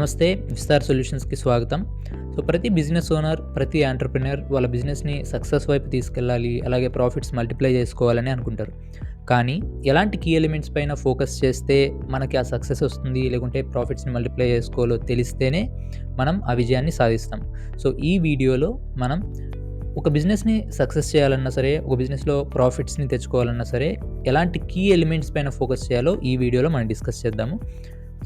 నమస్తే విస్తార్ సొల్యూషన్స్కి స్వాగతం. సో ప్రతి బిజినెస్ ఓనర్ ప్రతి ఆంటర్ప్రినర్ వాళ్ళ బిజినెస్ని సక్సెస్ వైపు తీసుకెళ్ళాలి అలాగే ప్రాఫిట్స్ మల్టిప్లై చేసుకోవాలని అనుకుంటారు. కానీ ఎలాంటి కీ ఎలిమెంట్స్ పైన ఫోకస్ చేస్తే మనకి ఆ సక్సెస్ వస్తుంది లేకుంటే ప్రాఫిట్స్ని మల్టిప్లై చేసుకోవాలో తెలిస్తేనే మనం ఆ విజయాన్ని సాధిస్తాం. సో ఈ వీడియోలో మనం ఒక బిజినెస్ని సక్సెస్ చేయాలన్నా సరే ఒక బిజినెస్లో ప్రాఫిట్స్ని తెచ్చుకోవాలన్నా సరే ఎలాంటి కీ ఎలిమెంట్స్ పైన ఫోకస్ చేయాలో ఈ వీడియోలో మనం డిస్కస్ చేద్దాము.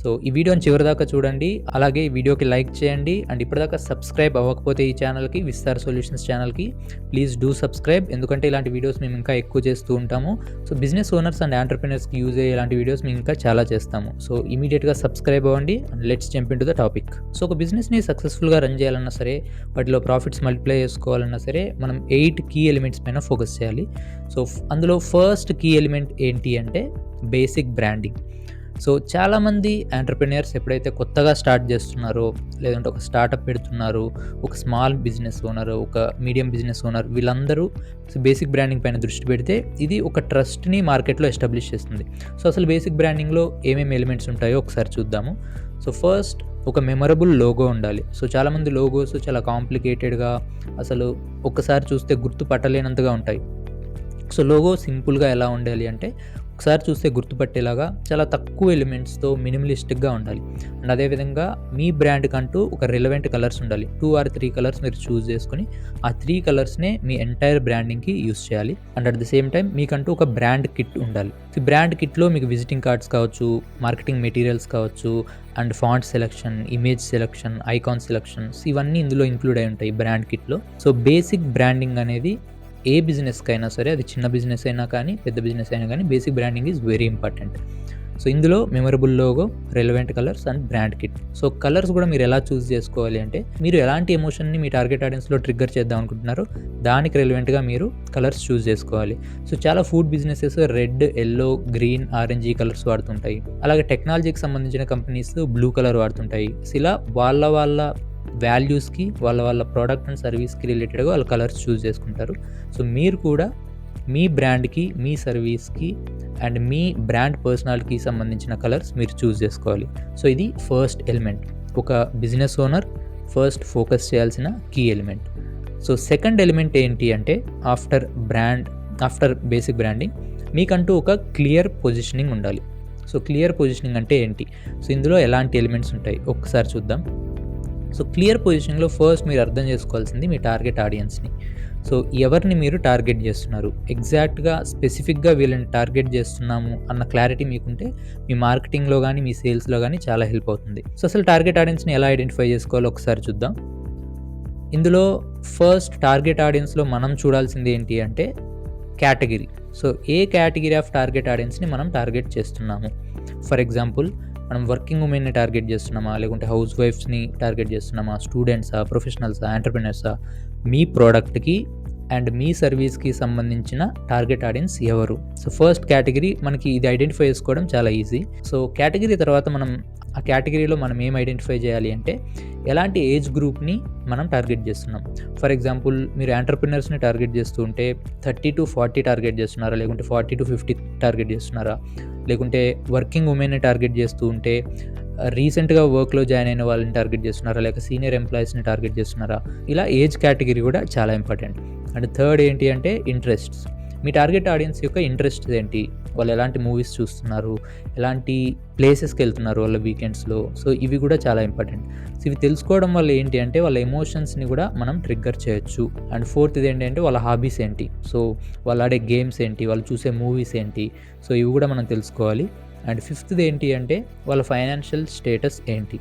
సో ఈ వీడియోని చివరిదాకా చూడండి. అలాగే ఈ వీడియోకి లైక్ చేయండి. అండ్ ఇప్పటిదాకా సబ్స్క్రైబ్ అవ్వకపోతే ఈ ఛానల్కి విస్తార్ సొల్యూషన్స్ ఛానల్కి ప్లీజ్ డూ సబ్స్క్రైబ్. ఎందుకంటే ఇలాంటి వీడియోస్ మేము ఇంకా ఎక్కువ చేస్తూ ఉంటాము. సో బిజినెస్ ఓనర్స్ అండ్ ఆంటర్ప్రినర్స్కి యూజ్ అయ్యే ఇలాంటి వీడియోస్ మేము ఇంకా చాలా చేస్తాము. సో ఇమీడియట్గా సబ్స్క్రైబ్ అవ్వండి. And let's jump into the topic. So ఒక బిజినెస్ని సక్సెస్ఫుల్గా రన్ చేయాలన్నా సరే వాటిలో ప్రాఫిట్స్ మల్టిప్లై చేసుకోవాలన్నా సరే మనం ఎయిట్ కీ ఎలిమెంట్స్ పైన ఫోకస్ చేయాలి. సో అందులో ఫస్ట్ కీ ఎలిమెంట్ ఏంటి అంటే బేసిక్ బ్రాండింగ్. సో చాలామంది ఎంటర్ప్రినియర్స్ ఎప్పుడైతే కొత్తగా స్టార్ట్ చేస్తున్నారో లేదంటే ఒక స్టార్టప్ పెడుతున్నారు ఒక స్మాల్ బిజినెస్ ఓనర్ ఒక మీడియం బిజినెస్ ఓనర్ వీళ్ళందరూ బేసిక్ బ్రాండింగ్ పైన దృష్టి పెడితే ఇది ఒక ట్రస్ట్ని మార్కెట్లో ఎస్టాబ్లిష్ చేస్తుంది. సో అసలు బేసిక్ బ్రాండింగ్లో ఏమేమి ఎలిమెంట్స్ ఉంటాయో ఒకసారి చూద్దాము. సో ఫస్ట్ ఒక మెమరబుల్ లోగో ఉండాలి. సో చాలామంది లోగోస్ చాలా కాంప్లికేటెడ్గా అసలు ఒక్కసారి చూస్తే గుర్తుపట్టలేనంతగా ఉంటాయి. సో లోగో సింపుల్గా ఎలా ఉండాలి అంటే ఒకసారి చూస్తే గుర్తుపట్టేలాగా చాలా తక్కువ ఎలిమెంట్స్తో మినిమలిస్టిక్గా ఉండాలి. అండ్ అదేవిధంగా మీ బ్రాండ్కి అంటూ ఒక రిలవెంట్ కలర్స్ ఉండాలి. టూ ఆర్ త్రీ కలర్స్ మీరు చూస్ చేసుకొని ఆ త్రీ కలర్స్నే మీ ఎంటైర్ బ్రాండింగ్కి యూస్ చేయాలి. And at the same time మీకంటూ ఒక బ్రాండ్ కిట్ ఉండాలి. ఈ బ్రాండ్ కిట్లో మీకు విజిటింగ్ కార్డ్స్ కావచ్చు మార్కెటింగ్ మెటీరియల్స్ కావచ్చు and font selection image selection icon selections ఇవన్నీ ఇందులో ఇంక్లూడ్ అయి ఉంటాయి బ్రాండ్ కిట్లో. సో బేసిక్ బ్రాండింగ్ అనేది ఏ బిజినెస్కి అయినా సరే అది చిన్న బిజినెస్ అయినా కానీ పెద్ద బిజినెస్ అయినా కానీ basic branding is very important. So ఇందులో memorable logo relevant colours and brand kit. So colours కూడా మీరు ఎలా చూస్ చేసుకోవాలి అంటే మీరు ఎలాంటి ఎమోషన్ని మీ టార్గెట్ ఆడియన్స్లో ట్రిగ్గర్ చేద్దాం అనుకుంటున్నారో దానికి రెలవెంట్గా మీరు కలర్స్ చూస్ చేసుకోవాలి. సో చాలా food businesses red yellow green orange ఈ కలర్స్ వాడుతుంటాయి. అలాగే టెక్నాలజీకి సంబంధించిన కంపెనీస్ బ్లూ కలర్ వాడుతుంటాయి. సో ఇలా వాళ్ళ వాళ్ళ వాల్యూస్కి వాళ్ళ వాళ్ళ ప్రోడక్ట్ అండ్ సర్వీస్కి రిలేటెడ్గా వాళ్ళ కలర్స్ చూస్ చేసుకుంటారు. సో మీరు కూడా మీ బ్రాండ్కి మీ సర్వీస్కి అండ్ మీ బ్రాండ్ పర్సనాలిటీకి సంబంధించిన కలర్స్ మీరు చూస్ చేసుకోవాలి. సో ఇది ఫస్ట్ ఎలిమెంట్. ఒక బిజినెస్ ఓనర్ ఫస్ట్ ఫోకస్ చేయాల్సిన key element. So second element ఏంటి అంటే after brand after basic branding మీకంటూ ఒక క్లియర్ పొజిషనింగ్ ఉండాలి. సో క్లియర్ పొజిషనింగ్ అంటే ఏంటి? సో ఇందులో ఎలాంటి ఎలిమెంట్స్ ఉంటాయి? ఒక్కసారి చూద్దాం. సో క్లియర్ పొజిషన్లో ఫస్ట్ మీరు అర్థం చేసుకోవాల్సింది మీ టార్గెట్ ఆడియన్స్ని. సో ఎవరిని మీరు టార్గెట్ చేస్తున్నారు? ఎగ్జాక్ట్గా స్పెసిఫిక్గా వీళ్ళని టార్గెట్ చేస్తున్నాము అన్న క్లారిటీ మీకుంటే మీ మార్కెటింగ్లో కానీ మీ సేల్స్లో కానీ చాలా హెల్ప్ అవుతుంది. సో అసలు టార్గెట్ ఆడియన్స్ని ఎలా ఐడెంటిఫై చేసుకోవాలో ఒకసారి చూద్దాం. ఇందులో ఫస్ట్ టార్గెట్ ఆడియన్స్లో మనం చూడాల్సింది ఏంటి అంటే కేటగిరీ. సో ఏ కేటగిరీ ఆఫ్ టార్గెట్ ఆడియన్స్ని మనం టార్గెట్ చేస్తున్నాము? ఫర్ ఎగ్జాంపుల్ మనం వర్కింగ్ ఉమెన్ని టార్గెట్ చేస్తున్నామా? లేకుంటే హౌస్ వైఫ్స్ని టార్గెట్ చేస్తున్నామా? స్టూడెంట్సా ప్రొఫెషనల్సా ఎంటర్ప్రినర్సా మీ ప్రోడక్ట్కి అండ్ మీ సర్వీస్కి సంబంధించిన టార్గెట్ ఆడియన్స్ ఎవరు? సో ఫస్ట్ కేటగిరీ మనకి ఇది ఐడెంటిఫై చేసుకోవడం చాలా ఈజీ సో కేటగిరీ తర్వాత మనం ఆ కేటగిరీలో మనం ఏం ఐడెంటిఫై చేయాలి అంటే ఎలాంటి ఏజ్ గ్రూప్ని మనం టార్గెట్ చేస్తున్నాం? ఫర్ ఎగ్జాంపుల్ మీరు ఎంటర్ప్రినర్స్ని టార్గెట్ చేస్తూ ఉంటే థర్టీ టు ఫార్టీ టార్గెట్ చేస్తున్నారా? లేకుంటే ఫార్టీ టు ఫిఫ్టీ టార్గెట్ చేస్తున్నారా? లేకుంటే వర్కింగ్ ఉమెన్ని టార్గెట్ చేస్తూ ఉంటే రీసెంట్గా వర్క్లో జాయిన్ అయిన వాళ్ళని టార్గెట్ చేస్తున్నారా? లేక సీనియర్ ఎంప్లాయీస్ని టార్గెట్ చేస్తున్నారా? ఇలా ఏజ్ కేటగిరీ కూడా చాలా ఇంపార్టెంట్. అండ్ థర్డ్ ఏంటి అంటే ఇంట్రెస్ట్స్. మీ టార్గెట్ ఆడియన్స్ యొక్క ఇంట్రెస్ట్ ఏంటి? వాళ్ళు ఎలాంటి మూవీస్ చూస్తున్నారు ఎలాంటి ప్లేసెస్కి వెళ్తున్నారు వాళ్ళ వీకెండ్స్లో సో ఇవి కూడా చాలా ఇంపార్టెంట్ సో ఇవి తెలుసుకోవడం వల్ల ఏంటి అంటే వాళ్ళ ఎమోషన్స్ని కూడా మనం ట్రిగ్గర్ చేయొచ్చు. అండ్ ఫోర్త్ ఇది ఏంటి అంటే వాళ్ళ హాబీస్ ఏంటి? సో వాళ్ళు ఆడే గేమ్స్ ఏంటి? వాళ్ళు చూసే మూవీస్ ఏంటి? సో ఇవి కూడా మనం తెలుసుకోవాలి. అండ్ ఫిఫ్త్ది ఏంటి అంటే వాళ్ళ ఫైనాన్షియల్ స్టేటస్ ఏంటి?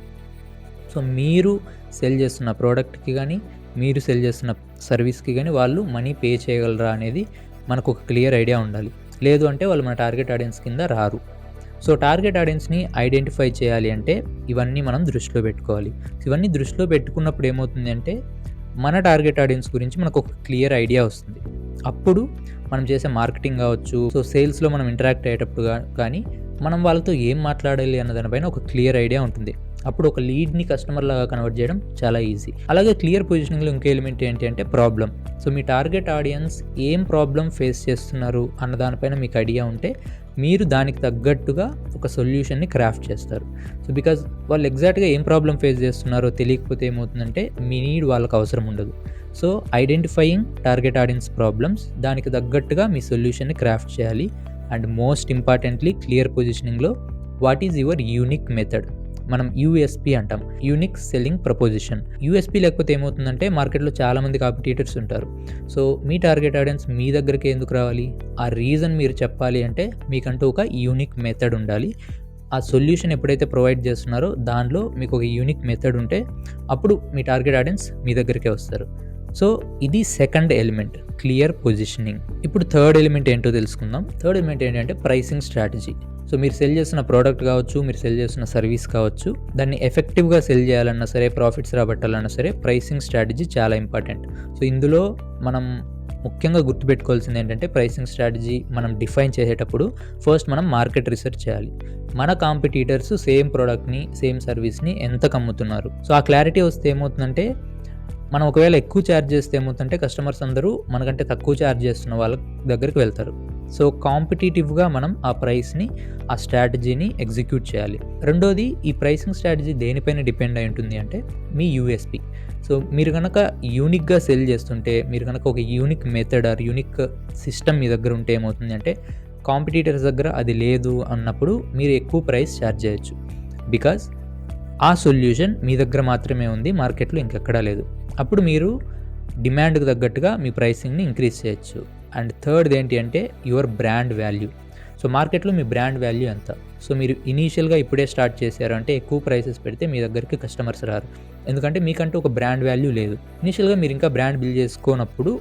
సో మీరు సెల్ చేస్తున్న ప్రోడక్ట్కి కానీ మీరు సెల్ చేస్తున్న సర్వీస్కి కానీ వాళ్ళు మనీ పే చేయగలరా అనేది మనకు ఒక క్లియర్ ఐడియా ఉండాలి. లేదు అంటే వాళ్ళు మన టార్గెట్ ఆడియన్స్ కింద రారు. సో టార్గెట్ ఆడియన్స్ని ఐడెంటిఫై చేయాలి అంటే ఇవన్నీ మనం దృష్టిలో పెట్టుకోవాలి. ఇవన్నీ దృష్టిలో పెట్టుకున్నప్పుడు ఏమవుతుంది అంటే మన టార్గెట్ ఆడియన్స్ గురించి మనకు ఒక క్లియర్ ఐడియా వస్తుంది. అప్పుడు మనం చేసే మార్కెటింగ్ కావచ్చు సో సేల్స్లో మనం ఇంటరాక్ట్ అయ్యేటప్పుడు కానీ మనం వాళ్ళతో ఏం మాట్లాడాలి అన్న దానిపైన ఒక క్లియర్ ఐడియా ఉంటుంది. అప్పుడు ఒక లీడ్ని కస్టమర్ లాగా కన్వర్ట్ చేయడం చాలా ఈజీ అలాగే క్లియర్ పొజిషనింగ్లో ఇంకో ఎలిమెంట్ ఏంటి అంటే ప్రాబ్లం సో మీ టార్గెట్ ఆడియన్స్ ఏం ప్రాబ్లం ఫేస్ చేస్తున్నారు అన్న దానిపైన మీకు ఐడియా ఉంటే మీరు దానికి తగ్గట్టుగా ఒక సొల్యూషన్ని క్రాఫ్ట్ చేస్తారు. సో బికాజ్ వాళ్ళు ఎగ్జాక్ట్గా ఏం ప్రాబ్లం ఫేస్ చేస్తున్నారో తెలియకపోతే ఏమవుతుందంటే మీ నీడ్ వాళ్ళకి అవసరం ఉండదు. So identifying target audience problems దానికి తగ్గట్టుగా మీ సొల్యూషన్ని క్రాఫ్ట్ చేయాలి. And most importantly clear పొజిషనింగ్లో what is your unique method మనం యూఎస్పి అంటాం. యూనిక్ సెల్లింగ్ ప్రపోజిషన్ యూఎస్పి లేకపోతే ఏమవుతుందంటే మార్కెట్లో చాలామంది కాంపిటీటర్స్ ఉంటారు. సో మీ టార్గెట్ ఆడియన్స్ మీ దగ్గరికి ఎందుకు రావాలి? ఆ రీజన్ మీరు చెప్పాలి అంటే మీకంటూ ఒక యూనిక్ మెథడ్ ఉండాలి. ఆ సొల్యూషన్ ఎప్పుడైతే ప్రొవైడ్ చేస్తున్నారో దానిలో మీకు ఒక యూనిక్ మెథడ్ ఉంటే అప్పుడు మీ టార్గెట్ ఆడియన్స్ మీ దగ్గరికే వస్తారు. సో ఇది సెకండ్ ఎలిమెంట్ క్లియర్ పొజిషనింగ్ ఇప్పుడు థర్డ్ ఎలిమెంట్ ఏంటో తెలుసుకుందాం. థర్డ్ ఎలిమెంట్ ఏంటంటే ప్రైసింగ్ స్ట్రాటజీ సో మీరు సెల్ చేస్తున్న ప్రోడక్ట్ కావచ్చు మీరు సెల్ చేస్తున్న సర్వీస్ కావచ్చు దాన్ని ఎఫెక్టివ్గా సెల్ చేయాలన్నా సరే ప్రాఫిట్స్ రాబట్టాలన్నా సరే ప్రైసింగ్ స్ట్రాటజీ చాలా ఇంపార్టెంట్ సో ఇందులో మనం ముఖ్యంగా గుర్తుపెట్టుకోవాల్సింది ఏంటంటే ప్రైసింగ్ స్ట్రాటజీ మనం డిఫైన్ చేసేటప్పుడు ఫస్ట్ మనం మార్కెట్ రీసెర్చ్ చేయాలి. మన కాంపిటీటర్స్ సేమ్ ప్రోడక్ట్ని సేమ్ సర్వీస్ని ఎంత కమ్ముతున్నారు? సో ఆ క్లారిటీ వస్తే ఏమవుతుందంటే మనం ఒకవేళ ఎక్కువ ఛార్జ్ చేస్తే ఏమవుతుందంటే కస్టమర్స్ అందరూ మనకంటే తక్కువ ఛార్జ్ చేస్తున్న వాళ్ళ దగ్గరికి వెళ్తారు. సో కాంపిటేటివ్గా మనం ఆ ప్రైస్ని ఆ స్ట్రాటజీని ఎగ్జిక్యూట్ చేయాలి. రెండోది ఈ ప్రైసింగ్ స్ట్రాటజీ దేనిపైన డిపెండ్ అయి ఉంటుంది అంటే మీ యూఎస్పి సో మీరు కనుక యూనిక్గా సెల్ చేస్తుంటే మీరు కనుక ఒక unique method or unique system మీ దగ్గర ఉంటే ఏమవుతుంది అంటే కాంపిటీటర్స్ దగ్గర అది లేదు అన్నప్పుడు మీరు ఎక్కువ ప్రైస్ ఛార్జ్ చేయొచ్చు. బికాజ్ ఆ సొల్యూషన్ మీ దగ్గర మాత్రమే ఉంది మార్కెట్లో ఇంకెక్కడా లేదు. అప్పుడు మీరు డిమాండ్కి తగ్గట్టుగా మీ ప్రైసింగ్ని ఇంక్రీజ్ చేయొచ్చు. అండ్ థర్డ్ ఏంటి అంటే యువర్ బ్రాండ్ వాల్యూ. సో మార్కెట్లో మీ బ్రాండ్ వాల్యూ ఎంత? సో మీరు ఇనీషియల్గా ఇప్పుడే స్టార్ట్ చేశారు అంటే ఎక్కువ ప్రైసెస్ పెడితే మీ దగ్గరికి కస్టమర్స్ రారు. ఎందుకంటే మీకంటూ ఒక బ్రాండ్ వాల్యూ లేదు. ఇనీషియల్గా మీరు ఇంకా బ్రాండ్ బిల్డ్ చేసుకోనప్పుడు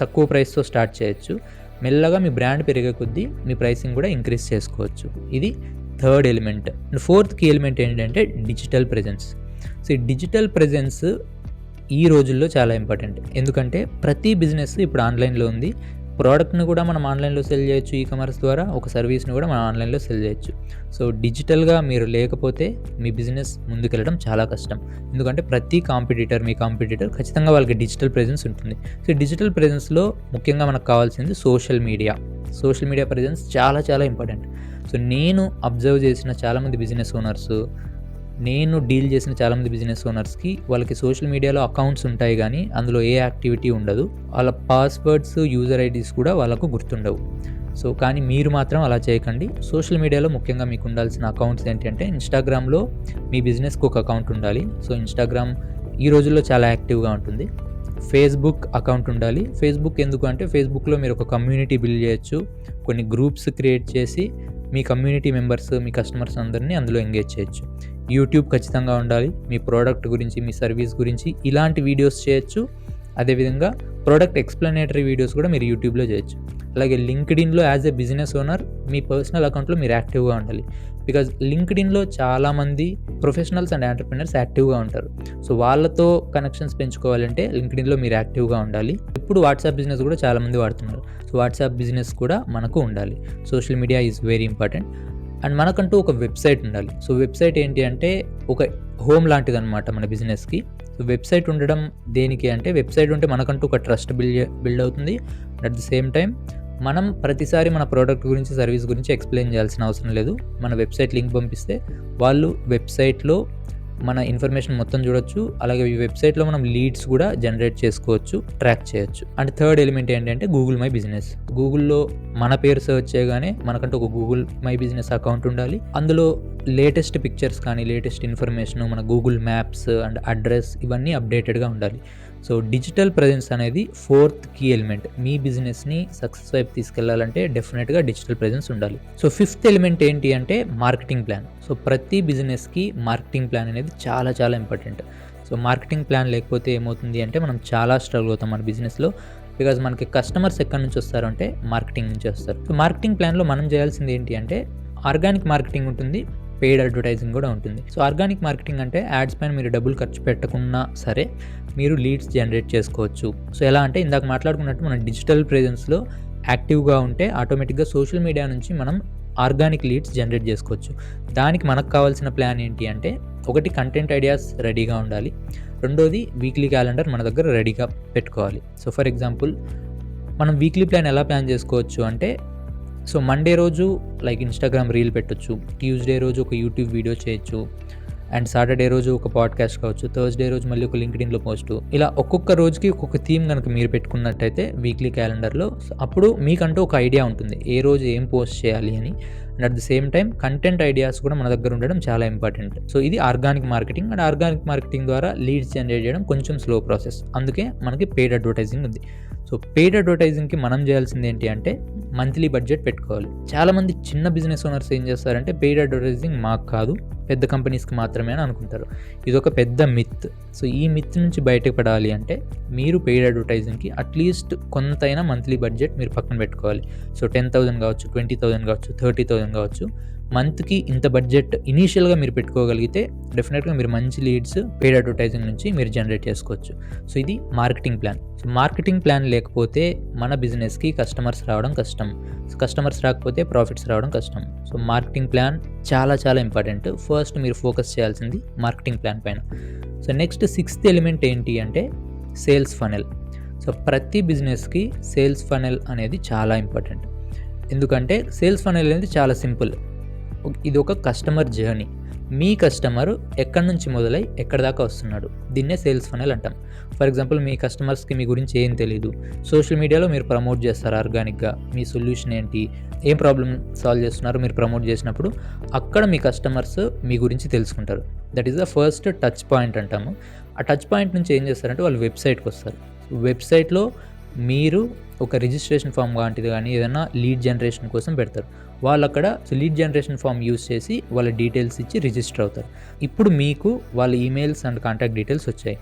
తక్కువ ప్రైస్తో స్టార్ట్ చేయొచ్చు. మెల్లగా మీ బ్రాండ్ పెరిగే కొద్దీ మీ ప్రైసింగ్ కూడా ఇంక్రీజ్ చేసుకోవచ్చు. ఇది third element. And fourth key element ఏంటంటే డిజిటల్ ప్రెజెన్స్. సో ఈ డిజిటల్ ప్రెజెన్స్ ఈ రోజుల్లో చాలా ఇంపార్టెంట్. ఎందుకంటే ప్రతి బిజినెస్ ఇప్పుడు ఆన్లైన్లో ఉంది. ప్రోడక్ట్ని కూడా మనం ఆన్లైన్లో సెల్ చేయొచ్చు ఈ కామర్స్ ద్వారా ఒక సర్వీస్ని కూడా మనం ఆన్లైన్లో సెల్ చేయొచ్చు. సో డిజిటల్గా మీరు లేకపోతే మీ బిజినెస్ ముందుకెళ్ళడం చాలా కష్టం. ఎందుకంటే ప్రతి కాంపిటీటర్ మీ కాంపిటీటర్ ఖచ్చితంగా వాళ్ళకి డిజిటల్ ప్రెజెన్స్ ఉంటుంది. సో డిజిటల్ ప్రెజెన్స్లో ముఖ్యంగా మనకు కావాల్సింది social media. Social media presence చాలా చాలా ఇంపార్టెంట్. సో నేను అబ్జర్వ్ చేసిన చాలామంది బిజినెస్ ఓనర్స్ నేను డీల్ చేసిన చాలామంది బిజినెస్ ఓనర్స్కి వాళ్ళకి సోషల్ మీడియాలో అకౌంట్స్ ఉంటాయి కానీ అందులో ఏ యాక్టివిటీ ఉండదు. వాళ్ళ పాస్వర్డ్స్ యూజర్ ఐడీస్ కూడా వాళ్ళకు గుర్తుండవు. సో కానీ మీరు మాత్రం అలా చేయకండి. సోషల్ మీడియాలో ముఖ్యంగా మీకు ఉండాల్సిన అకౌంట్స్ ఏంటంటే ఇన్స్టాగ్రామ్లో మీ బిజినెస్కి ఒక అకౌంట్ ఉండాలి. సో ఇన్స్టాగ్రామ్ ఈ రోజుల్లో చాలా యాక్టివ్గా ఉంటుంది. ఫేస్బుక్ అకౌంట్ ఉండాలి. ఫేస్బుక్ ఎందుకు అంటే ఫేస్బుక్లో మీరు ఒక కమ్యూనిటీ బిల్డ్ చేయొచ్చు. కొన్ని గ్రూప్స్ క్రియేట్ చేసి మీ కమ్యూనిటీ మెంబర్స్ మీ కస్టమర్స్ అందరినీ అందులో ఎంగేజ్ చేయొచ్చు. యూట్యూబ్ ఖచ్చితంగా ఉండాలి. మీ ప్రోడక్ట్ గురించి మీ సర్వీస్ గురించి ఇలాంటి వీడియోస్ చేయొచ్చు. అదేవిధంగా ప్రోడక్ట్ ఎక్స్ప్లెనేటరీ వీడియోస్ కూడా మీరు యూట్యూబ్లో చేయొచ్చు. అలాగే లింక్డ్ఇన్లో యాజ్ ఎ బిజినెస్ ఓనర్ మీ పర్సనల్ అకౌంట్లో మీరు యాక్టివ్గా ఉండాలి. బికాజ్ లింక్డ్ఇన్లో చాలామంది ప్రొఫెషనల్స్ అండ్ ఎంటర్ప్రినర్స్ యాక్టివ్గా ఉంటారు. సో వాళ్ళతో కనెక్షన్స్ పెంచుకోవాలంటే లింక్డ్ఇన్లో మీరు యాక్టివ్గా ఉండాలి. ఇప్పుడు వాట్సాప్ బిజినెస్ కూడా చాలామంది వాడుతున్నారు. సో వాట్సాప్ బిజినెస్ కూడా మనకు ఉండాలి. Social media is very important and మనకంటూ ఒక వెబ్సైట్ ఉండాలి. సో వెబ్సైట్ ఏంటి అంటే ఒక హోమ్ లాంటిది అనమాట మన బిజినెస్కి. సో వెబ్సైట్ ఉండడం దేనికి అంటే వెబ్సైట్ ఉంటే మనకంటూ ఒక ట్రస్ట్ బిల్డ్ బిల్డ్ అవుతుంది. అట్ ద సేమ్ టైం మనం ప్రతిసారి మన ప్రోడక్ట్ గురించి సర్వీస్ గురించి ఎక్స్ప్లెయిన్ చేయాల్సిన అవసరం లేదు. మన వెబ్సైట్ లింక్ పంపిస్తే వాళ్ళు వెబ్సైట్లో మన ఇన్ఫర్మేషన్ మొత్తం చూడొచ్చు. అలాగే ఈ వెబ్సైట్లో మనం లీడ్స్ కూడా జనరేట్ చేసుకోవచ్చు ట్రాక్ చేయొచ్చు. అండ్ థర్డ్ ఎలిమెంట్ ఏంటంటే గూగుల్ మై బిజినెస్. గూగుల్లో మన పేరు సెర్చ్ చేయగానే మనకంటూ ఒక గూగుల్ మై బిజినెస్ అకౌంట్ ఉండాలి. అందులో లేటెస్ట్ పిక్చర్స్ కానీ లేటెస్ట్ ఇన్ఫర్మేషన్ మన గూగుల్ మ్యాప్స్ అండ్ అడ్రస్ ఇవన్నీ అప్డేటెడ్గా ఉండాలి. సో డిజిటల్ ప్రజెన్స్ అనేది ఫోర్త్ కీ ఎలిమెంట్. మీ బిజినెస్ని సక్సెస్ వైపు తీసుకెళ్ళాలంటే డెఫినెట్గా డిజిటల్ ప్రజెన్స్ ఉండాలి. సో ఫిఫ్త్ ఎలిమెంట్ ఏంటి అంటే మార్కెటింగ్ ప్లాన్. సో ప్రతి బిజినెస్కి మార్కెటింగ్ ప్లాన్ అనేది చాలా చాలా ఇంపార్టెంట్. సో మార్కెటింగ్ ప్లాన్ లేకపోతే ఏమవుతుంది అంటే మనం చాలా స్ట్రగుల్ అవుతాం మన బిజినెస్లో. బికాజ్ మనకి కస్టమర్స్ ఎక్కడి నుంచి వస్తారు అంటే మార్కెటింగ్ నుంచి వస్తారు. సో మార్కెటింగ్ ప్లాన్లో మనం చేయాల్సింది ఏంటి అంటే ఆర్గానిక్ మార్కెటింగ్ ఉంటుంది. పెయిడ్ అడ్వర్టైజింగ్ కూడా ఉంటుంది. సో ఆర్గానిక్ మార్కెటింగ్ అంటే యాడ్స్ పైన మీరు డబ్బులు ఖర్చు పెట్టకున్నా సరే మీరు లీడ్స్ జనరేట్ చేసుకోవచ్చు. సో ఎలా అంటే ఇందాక మాట్లాడుకున్నట్టు మనం డిజిటల్ ప్రెజెన్స్లో యాక్టివ్గా ఉంటే ఆటోమేటిక్గా సోషల్ మీడియా నుంచి మనం ఆర్గానిక్ లీడ్స్ జనరేట్ చేసుకోవచ్చు. దానికి మనకు కావాల్సిన ప్లాన్ ఏంటి అంటే ఒకటి కంటెంట్ ఐడియాస్ రెడీగా ఉండాలి. రెండోది వీక్లీ క్యాలెండర్ మన దగ్గర రెడీగా పెట్టుకోవాలి. సో ఫర్ ఎగ్జాంపుల్ మనం వీక్లీ ప్లాన్ ఎలా ప్లాన్ చేసుకోవచ్చు అంటే సో మండే రోజు లైక్ ఇన్స్టాగ్రామ్ రీల్ పెట్టొచ్చు ట్యూస్డే రోజు ఒక యూట్యూబ్ వీడియో చేయొచ్చు. అండ్ సాటర్డే రోజు ఒక పాడ్కాస్ట్ కావచ్చు థర్స్డే రోజు మళ్ళీ ఒక లింక్డ్ఇన్లో పోస్ట్. ఇలా ఒక్కొక్క రోజుకి ఒక్కొక్క థీమ్ కనుక మీరు పెట్టుకున్నట్టయితే వీక్లీ క్యాలెండర్లో అప్పుడు మీకంటూ ఒక ఐడియా ఉంటుంది ఏ రోజు ఏం పోస్ట్ చేయాలి అని. And at the same time content ideas కూడా మన దగ్గర ఉండడం చాలా ఇంపార్టెంట్. సో ఇది organic marketing and organic marketing ద్వారా లీడ్స్ జనరేట్ చేయడం కొంచెం స్లో ప్రాసెస్. అందుకే మనకి పెయిడ్ అడ్వర్టైజింగ్ ఉంది. సో పెయిడ్ అడ్వర్టైజింగ్కి మనం చేయాల్సింది ఏంటి అంటే మంత్లీ బడ్జెట్ పెట్టుకోవాలి. చాలామంది చిన్న బిజినెస్ ఓనర్స్ ఏం చేస్తారంటే పెయిడ్ అడ్వర్టైజింగ్ మాకు కాదు పెద్ద కంపెనీస్కి మాత్రమే అని అనుకుంటారు. ఇది ఒక పెద్ద మిత్. సో ఈ మిత్ నుంచి బయటకు పడాలి అంటే మీరు పెయిడ్ అడ్వర్టైజింగ్కి అట్లీస్ట్ కొంతైనా మంత్లీ బడ్జెట్ మీరు పక్కన పెట్టుకోవాలి. సో టెన్ థౌసండ్ కావచ్చు ట్వంటీ థౌసండ్ కావచ్చు థర్టీ థౌసండ్ కావచ్చు. మంత్కి ఇంత బడ్జెట్ ఇనీషియల్గా మీరు పెట్టుకోగలిగితే డెఫినెట్గా మీరు మంచి లీడ్స్ పెయిడ్ అడ్వర్టైజింగ్ నుంచి మీరు జనరేట్ చేసుకోవచ్చు. సో ఇది marketing plan. So marketing plan లేకపోతే మన బిజినెస్కి కస్టమర్స్ రావడం కష్టం. కస్టమర్స్ రాకపోతే ప్రాఫిట్స్ రావడం కష్టం. సో మార్కెటింగ్ ప్లాన్ చాలా చాలా ఇంపార్టెంట్. ఫస్ట్ మీరు ఫోకస్ చేయాల్సింది మార్కెటింగ్ ప్లాన్ పైన. సో నెక్స్ట్ సిక్స్త్ ఎలిమెంట్ ఏంటి అంటే సేల్స్ ఫనెల్. సో ప్రతి బిజినెస్కి సేల్స్ ఫనెల్ అనేది చాలా ఇంపార్టెంట్. ఎందుకంటే సేల్స్ ఫనెల్ అనేది చాలా సింపుల్. ఇది ఒక కస్టమర్ జర్నీ మీ కస్టమర్ ఎక్కడి నుంచి మొదలై ఎక్కడి దాకా వస్తున్నాడు? దీన్నే సేల్స్ ఫనల్ అంటాం. ఫర్ ఎగ్జాంపుల్ మీ కస్టమర్స్కి మీ గురించి ఏం తెలియదు సోషల్ మీడియాలో మీరు ప్రమోట్ చేస్తారు ఆర్గానిక్గా మీ సొల్యూషన్ ఏంటి? ఏం ప్రాబ్లమ్ సాల్వ్ చేస్తున్నారు? మీరు ప్రమోట్ చేసినప్పుడు అక్కడ మీ కస్టమర్స్ మీ గురించి తెలుసుకుంటారు. That is the first touch point అంటాము. ఆ టచ్ పాయింట్ నుంచి ఏం చేస్తారంటే వాళ్ళు వెబ్సైట్కి వస్తారు. వెబ్సైట్లో మీరు ఒక రిజిస్ట్రేషన్ ఫామ్ లాంటిది కానీ ఏదైనా లీడ్ జనరేషన్ కోసం పెడతారు. వాళ్ళు అక్కడ లీడ్ జనరేషన్ ఫామ్ యూస్ చేసి వాళ్ళ డీటెయిల్స్ ఇచ్చి రిజిస్టర్ అవుతారు. ఇప్పుడు మీకు వాళ్ళ ఈమెయిల్స్ అండ్ కాంటాక్ట్ డీటెయిల్స్ వచ్చాయి.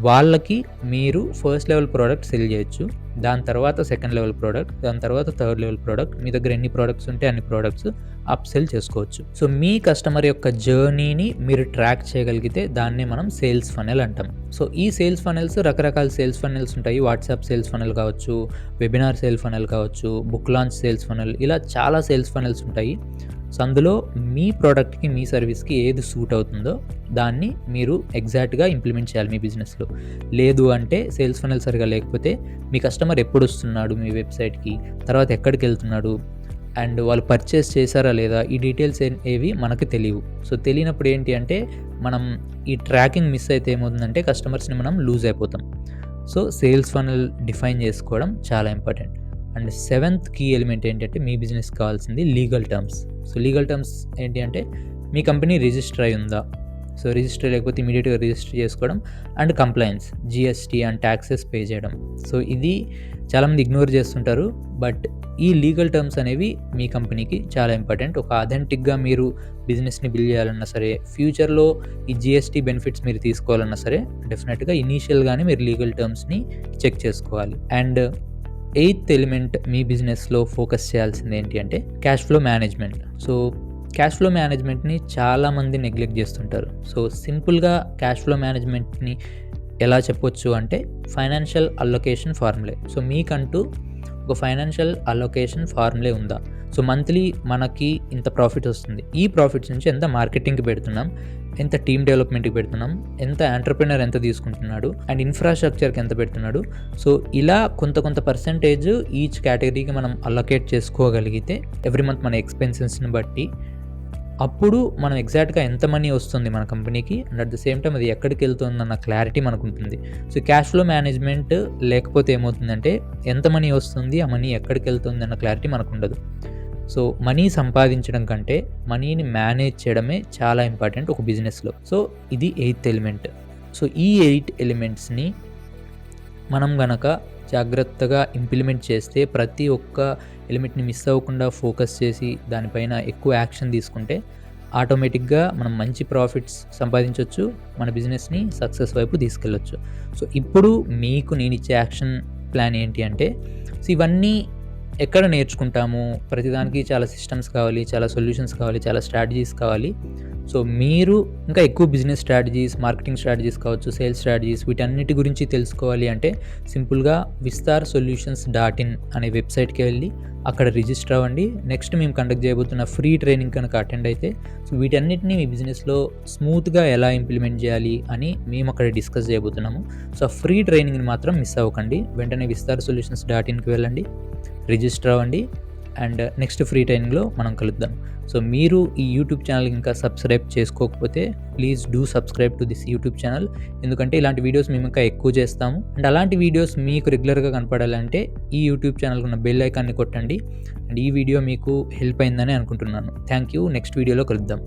వాళ్ళకి మీరు ఫస్ట్ లెవెల్ ప్రోడక్ట్ సెల్ చేయొచ్చు దాని తర్వాత సెకండ్ లెవెల్ ప్రోడక్ట్ దాని తర్వాత థర్డ్ లెవెల్ ప్రోడక్ట్ మీ దగ్గర ఎన్ని ప్రోడక్ట్స్ ఉంటే అన్ని ప్రోడక్ట్స్ అప్ సెల్ చేసుకోవచ్చు. సో మీ కస్టమర్ యొక్క జర్నీని మీరు ట్రాక్ చేయగలిగితే దాన్ని మనం సేల్స్ ఫనెల్ అంటాం. సో ఈ సేల్స్ ఫనెల్స్ రకరకాల సేల్స్ ఫనెల్స్ ఉంటాయి. వాట్సాప్ సేల్స్ ఫనెల్ కావచ్చు వెబినార్ సేల్స్ ఫనెల్ కావచ్చు బుక్ లాంచ్ సేల్స్ ఫనెల్ ఇలా చాలా సేల్స్ ఫనెల్స్ ఉంటాయి. సో అందులో మీ ప్రోడక్ట్కి మీ సర్వీస్కి ఏది సూట్ అవుతుందో దాన్ని మీరు ఎగ్జాక్ట్గా ఇంప్లిమెంట్ చేయాలి మీ బిజినెస్లో లేదు అంటే సేల్స్ ఫనల్ సరిగా లేకపోతే మీ కస్టమర్ ఎప్పుడు వస్తున్నాడు మీ వెబ్సైట్కి తర్వాత ఎక్కడికి వెళ్తున్నాడు అండ్ వాళ్ళు పర్చేస్ చేశారా లేదా ఈ డీటెయిల్స్ ఏవి మనకు తెలియవు. సో తెలియనప్పుడు ఏంటి అంటే మనం ఈ ట్రాకింగ్ మిస్ అయితే ఏమవుతుందంటే కస్టమర్స్ని మనం లూజ్ అయిపోతాం. సో సేల్స్ ఫనల్ డిఫైన్ చేసుకోవడం చాలా important and seventh key element ఏంటంటే మీ బిజినెస్ కావాల్సింది legal terms. So legal terms ఏంటి అంటే మీ కంపెనీ రిజిస్టర్ అయి ఉందా? సో రిజిస్టర్ లేకపోతే ఇమీడియట్గా రిజిస్టర్ చేసుకోవడం and compliance GST and taxes pay చేయడం. సో ఇది చాలామంది ఇగ్నోర్ చేస్తుంటారు బట్ ఈ లీగల్ టర్మ్స్ అనేవి మీ కంపెనీకి చాలా ఇంపార్టెంట్. ఒక అథెంటిక్గా మీరు బిజినెస్ని బిల్డ్ చేయాలన్నా సరే ఫ్యూచర్లో ఈ జిఎస్టీ బెనిఫిట్స్ మీరు తీసుకోవాలన్నా సరే డెఫినెట్గా ఇనీషియల్గానే మీరు లీగల్ టర్మ్స్ని చెక్ చేసుకోవాలి. అండ్ ఎయిత్ ఎలిమెంట్ మీ బిజినెస్లో ఫోకస్ చేయాల్సింది ఏంటి అంటే cash flow management. So cash flow మేనేజ్మెంట్ని చాలామంది నెగ్లెక్ట్ చేస్తుంటారు. సో సింపుల్గా క్యాష్ ఫ్లో మేనేజ్మెంట్ని ఎలా చెప్పొచ్చు అంటే ఫైనాన్షియల్ అలొకేషన్ ఫార్ములే. సో మీకంటూ ఒక ఫైనాన్షియల్ అలొకేషన్ ఫార్ములే ఉందా? సో మంత్లీ మనకి ఇంత ప్రాఫిట్ వస్తుంది. ఈ ప్రాఫిట్స్ నుంచి ఎంత మార్కెటింగ్కి పెడుతున్నాం? ఎంత టీమ్ డెవలప్మెంట్కి పెడుతున్నాం ఎంత ఎంటర్ప్రినర్ ఎంత తీసుకుంటున్నాడు అండ్ ఇన్ఫ్రాస్ట్రక్చర్కి ఎంత పెడుతున్నాడు. సో ఇలా కొంత కొంత పర్సంటేజ్ ఈచ్ కేటగిరీకి మనం అలొకేట్ చేసుకోగలిగితే ఎవ్రీ మంత్ మన ఎక్స్పెన్సెస్ని బట్టి అప్పుడు మనం ఎగ్జాక్ట్గా ఎంత మనీ వస్తుంది మన కంపెనీకి and at the same time అది ఎక్కడికి వెళ్తుంది అన్న క్లారిటీ మనకు ఉంటుంది సో క్యాష్ ఫ్లో మేనేజ్మెంట్ లేకపోతే ఏమవుతుందంటే ఎంత మనీ వస్తుంది ఆ మనీ ఎక్కడికి వెళ్తుంది అన్న క్లారిటీ మనకు ఉండదు సో మనీ సంపాదించడం కంటే మనీని మేనేజ్ చేయడమే చాలా ఇంపార్టెంట్ ఒక బిజినెస్లో. సో ఇది ఎయిత్ ఎలిమెంట్. సో ఈ ఎయిట్ ఎలిమెంట్స్ని మనం గనక జాగ్రత్తగా ఇంప్లిమెంట్ చేస్తే ప్రతి ఒక్క ఎలిమెంట్ని మిస్ అవ్వకుండా ఫోకస్ చేసి దానిపైన ఎక్కువ యాక్షన్ తీసుకుంటే ఆటోమేటిక్గా మనం మంచి ప్రాఫిట్స్ సంపాదించవచ్చు మన బిజినెస్ని సక్సెస్ వైపు తీసుకెళ్ళొచ్చు. సో ఇప్పుడు మీకు నేను ఇచ్చే యాక్షన్ ప్లాన్ ఏంటి అంటే సో ఇవన్నీ ఎక్కడ నేర్చుకుంటాము? ప్రతిదానికి చాలా సిస్టమ్స్ కావాలి చాలా సొల్యూషన్స్ కావాలి చాలా స్ట్రాటజీస్ కావాలి. సో మీరు ఇంకా ఎక్కువ బిజినెస్ స్ట్రాటజీస్ మార్కెటింగ్ స్ట్రాటజీస్ కావచ్చు సేల్స్ స్ట్రాటజీస్ వీటన్నిటి గురించి తెలుసుకోవాలి అంటే సింపుల్గా విస్తార్ సొల్యూషన్స్ డాట్ ఇన్ అనే వెబ్సైట్కి వెళ్ళి అక్కడ రిజిస్టర్ అవ్వండి. నెక్స్ట్ మేము కండక్ట్ చేయబోతున్న ఫ్రీ ట్రైనింగ్ కనుక అటెండ్ అయితే సో వీటన్నిటిని మీ బిజినెస్లో స్మూత్గా ఎలా ఇంప్లిమెంట్ చేయాలి అని మేము అక్కడ డిస్కస్ చేయబోతున్నాము. సో ఫ్రీ ట్రైనింగ్ని మాత్రం మిస్ అవ్వకండి. వెంటనే విస్తార్ సొల్యూషన్స్ డాట్ ఇన్కి వెళ్ళండి రిజిస్టర్ అవ్వండి. అండ్ నెక్స్ట్ ఫ్రీ టైంలో మనం కలుద్దాం. సో మీరు ఈ యూట్యూబ్ ఛానల్ ఇంకా సబ్స్క్రైబ్ చేసుకోకపోతే please do subscribe to this YouTube channel. ఎందుకంటే ఇలాంటి వీడియోస్ మేము ఇంకా ఎక్కువ చేస్తాము. అండ్ అలాంటి వీడియోస్ మీకు రెగ్యులర్గా కనపడాలంటే ఈ యూట్యూబ్ ఛానల్ ఉన్న బెల్ ఐకాన్ని కొట్టండి. అండ్ ఈ వీడియో మీకు హెల్ప్ అయిందని అనుకుంటున్నాను. Thank you. నెక్స్ట్ వీడియోలో కలుద్దాం.